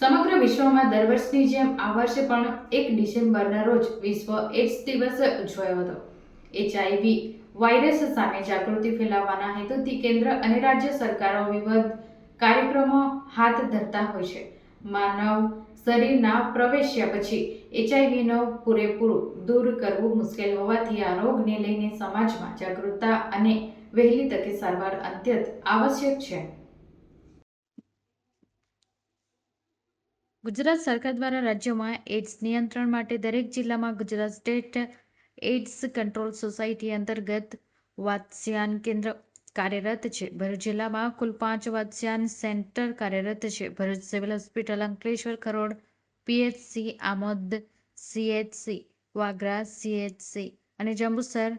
સમગ્ર વિશ્વમાં દર વર્ષની જેમ આ વર્ષે પણ એક ડિસેમ્બરના રોજ વિશ્વ એડ્સ દિવસ ઉજવાયો હતો. એચઆઈવી વાયરસ સામે જાગૃતિ ફેલાવવાના હેતુથી કેન્દ્ર અને રાજ્ય સરકારો વિવિધ કાર્યક્રમો હાથ ધરતા હોય છે. માનવ શરીરના પ્રવેશ્યા પછી એચઆઈવીનો પૂરેપૂરું દૂર કરવું મુશ્કેલ હોવાથી આ રોગને લઈને સમાજમાં જાગૃતતા અને વહેલી તકે સારવાર અત્યંત આવશ્યક છે. ગુજરાત સરકાર દ્વારા રાજ્યમાં એઇડ્સ નિયંત્રણ માટે દરેક જિલ્લામાં Gujarat state AIDS control society અંતર્ગત વાત્સ્યાન કેન્દ્ર કાર્યરત છે. ભરૂચ જિલ્લામાં કુલ પાંચ વાત્સ્યાન સેન્ટર કાર્યરત છે. Bharuch civil hospital, Ankleshwar Kharod, PHC, Amod, CHC, Vagra, CHC અને જંબુસર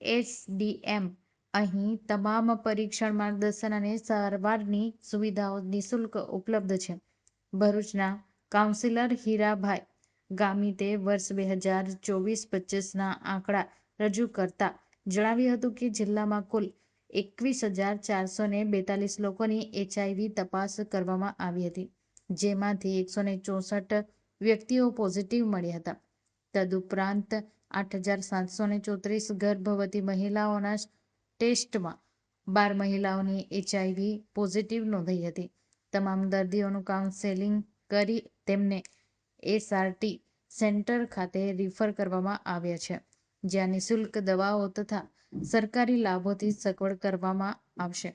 એસડીએમ અહીં તમામ પરીક્ષણ માર્ગદર્શન અને સારવારની સુવિધાઓ નિઃશુલ્ક ઉપલબ્ધ છે. ભરૂચના કાઉન્સિલર હીરાભાઈ ગામિતે વર્ષ બે હજાર ચોવીસ પચીસના આંકડા રજૂ કરતા જણાવ્યું હતું કે જિલ્લામાં કુલ એકવીસ હજાર ચારસો ને બેતાલીસ લોકોની એચઆઈવી તપાસ કરવામાં આવી હતી, જેમાંથી એકસો ને ચોસઠ વ્યક્તિઓ પોઝિટિવ મળ્યા હતા. તદુપરાંત આઠ હજાર સાતસો ને ચોત્રીસ ગર્ભવતી મહિલાઓના ટેસ્ટમાં બાર મહિલાઓની એચઆઈવી પોઝિટિવ નોંધાઈ હતી. તમામ દર્દીઓનું કાઉન્સેલિંગ કરી તેમને એસઆરટી સેન્ટર ખાતે રિફર કરવામાં આવ્યા છે. જ્યાં નિઃશુલ્ક દવાઓ તથા સરકારી લાભોથી સગવડ કરવામાં આવશે.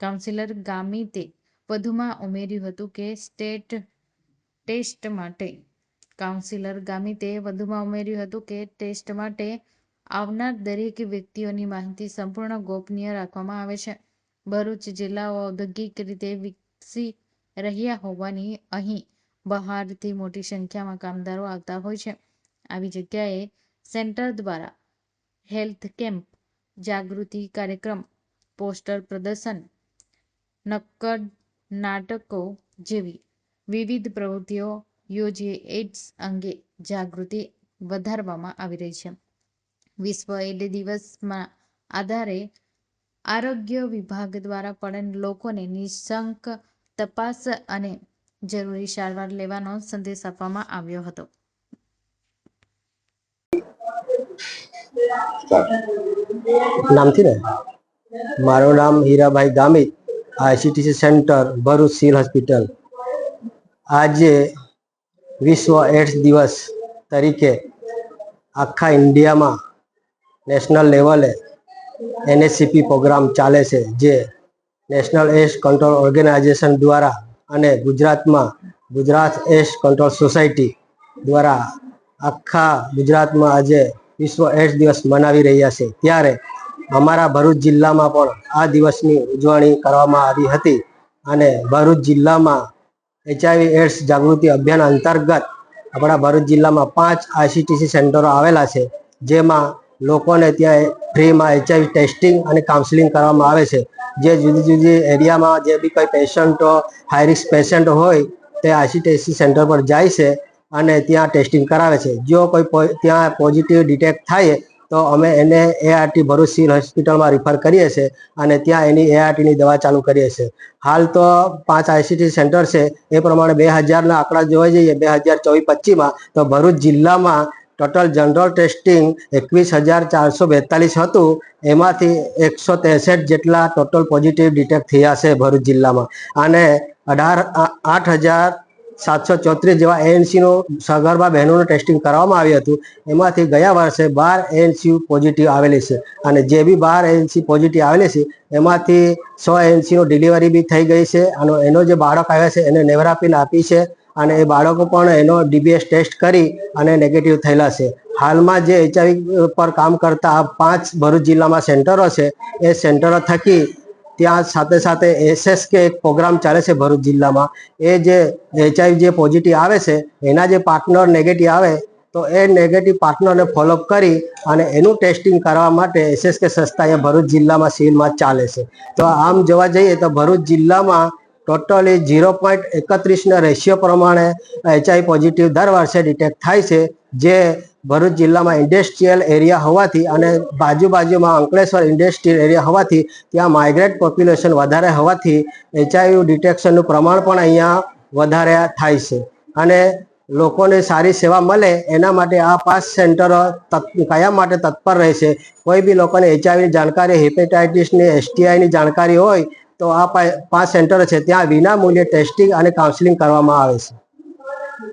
કાઉન્સિલર ગામિતે વધુમાં ઉમેર્યું હતું કે સ્ટેટ ટેસ્ટ માટે કાઉન્સિલર ગામિતે વધુમાં ઉમેર્યું હતું કે ટેસ્ટ માટે આવનાર દરેક વ્યક્તિઓની માહિતી સંપૂર્ણ ગોપનીય રાખવામાં આવે છે. ભરૂચ જિલ્લાઓ ઔદ્યોગિક રીતે વિકસી રહ્યા હોવાની અહીં બહારથી મોટી સંખ્યામાં કામદારો આવતા હોય છે. આવી જગ્યાએ સેન્ટર દ્વારા હેલ્થ કેમ્પ, જાગૃતિ કાર્યક્રમ, પોસ્ટર પ્રદર્શન નક્કડ નાટકો જેવી વિવિધ પ્રવૃત્તિઓ યોજી એડ્સ અંગે જાગૃતિ વધારવામાં આવી રહી છે. વિશ્વ એડ દિવસમાં આધારે આરોગ્ય વિભાગ દ્વારા પણ લોકોને નિઃશંક તપાસ અને જરૂરી સારવાર લેવાનો સંદેશ આપવામાં આવ્યો હતો. મારું નામ Hirabhai Gamit ICTC center Bharuch civil hospital. આજે વિશ્વ એડ્સ દિવસ તરીકે આખા ઇન્ડિયામાં નેશનલ લેવલે એનએસસીપી પ્રોગ્રામ ચાલે છે, જે નેશનલ એડ્સ કંટ્રોલ ઓર્ગેનાઇઝેશન દ્વારા અને ગુજરાતમાં ગુજરાત એડ્સ કંટ્રોલ સોસાયટી દ્વારા આખા ગુજરાતમાં આજે વિશ્વ એડ્સ દિવસ મનાવી રહ્યા છે. ત્યારે અમારા ભરૂચ જિલ્લામાં પણ આ દિવસની ઉજવણી કરવામાં આવી હતી અને ભરૂચ જિલ્લામાં એચઆઈવી એડ્સ જાગૃતિ અભિયાન અંતર્ગત આપણા ભરૂચ જિલ્લામાં પાંચ આઈસીટીસી સેન્ટરો આવેલા છે, જેમાં લોકોને ત્યાં ફ્રીમાં એચઆઈવી ટેસ્ટિંગ અને કાઉન્સિલિંગ કરવામાં આવે છે. જે જુદી જુદી એરિયામાં જે બી કોઈ પેશન્ટો હાઈ રિસ્ક પેશન્ટ હોય, તે આઈસીટીસી સેન્ટર પર જાય છે અને ત્યાં ટેસ્ટિંગ કરાવે છે. જો કોઈ ત્યાં પોઝિટિવ ડિટેક્ટ થાય, તો અમે એને એઆરટી ભરૂચ સિવિલ હોસ્પિટલમાં રિફર કરીએ છીએ અને ત્યાં એની એઆરટીની દવા ચાલુ કરીએ છીએ. હાલ તો પાંચ આઈસીટી સેન્ટર છે. એ પ્રમાણે બે હજારના આંકડા જોવા જઈએ, બે હજાર ચોવીસ પચીસમાં, તો ભરૂચ જિલ્લામાં ટોટલ જનરલ ટેસ્ટિંગ એકવીસ હજાર ચારસો બેતાલીસ હતું. એમાંથી એકસો ત્રેસઠ જેટલા ટોટલ પોઝિટિવ ડિટેક્ટ થયા છે ભરૂચ જિલ્લામાં. અને અઢાર આઠ હજાર સાતસો ચોત્રીસ જેવા એએનસીનું સગર્ભા બહેનોનું ટેસ્ટિંગ કરવામાં આવ્યું હતું. એમાંથી ગયા વર્ષે બાર એએનસી પોઝિટિવ આવેલી છે. અને જે બી બાર એએનસી પોઝિટિવ આવેલી છે, એમાંથી સો એએનસીનું ડિલિવરી બી થઈ ગઈ છે. અને એનો જે બાળક આવ્યો છે, એને નેવરાપીલ આપી છે. અને એ બાળકો પણ એનો ડીબીએસ ટેસ્ટ કરી અને નેગેટિવ થયેલા છે. હાલમાં જે એચઆઈવી પર કામ કરતા પાંચ ભરૂચ જિલ્લામાં સેન્ટરો છે, એ સેન્ટરો થકી ત્યાં સાથે સાથે એસએસ કે એક પ્રોગ્રામ ચાલે છે ભરૂચ જિલ્લામાં. એ જે એચઆઈવી જે પોઝિટિવ આવે છે, એના જે પાર્ટનર નેગેટિવ આવે, તો એ નેગેટિવ પાર્ટનરને ફોલોઅપ કરી અને એનું ટેસ્ટિંગ કરવા માટે એસએસ કે સંસ્થા અહીંયા ભરૂચ જિલ્લામાં સિવિલમાં ચાલે છે. તો આમ જોવા જઈએ તો ભરૂચ જિલ્લામાં ટોટલી ઝીરો પોઈન્ટ એકત્રીસના રેશિયો પ્રમાણે એચઆઈ પોઝિટિવ દર વર્ષે ડિટેક્ટ થાય છે, જે ભરૂચ જિલ્લામાં ઇન્ડસ્ટ્રીયલ એરિયા હોવાથી અને બાજુ બાજુમાં અંકલેશ્વર ઇન્ડસ્ટ્રીયલ એરિયા હોવાથી ત્યાં માઇગ્રેટ પોપ્યુલેશન વધારે હોવાથી એચઆઈયુ ડિટેક્શનનું પ્રમાણ પણ અહીંયા વધારે થાય છે. અને લોકોને સારી સેવા મળે એના માટે આ પાસ સેન્ટરો કયા માટે તત્પર રહેશે. કોઈ બી લોકોને એચઆઈવીની જાણકારી હેપેટાઇટિસની એસટીઆઈની જાણકારી હોય તો આ પાંચ સેન્ટર છે. ત્યાં વિના મૂલ્યે ટેસ્ટિંગ અને કાઉન્સિલિંગ કરવામાં આવે છે.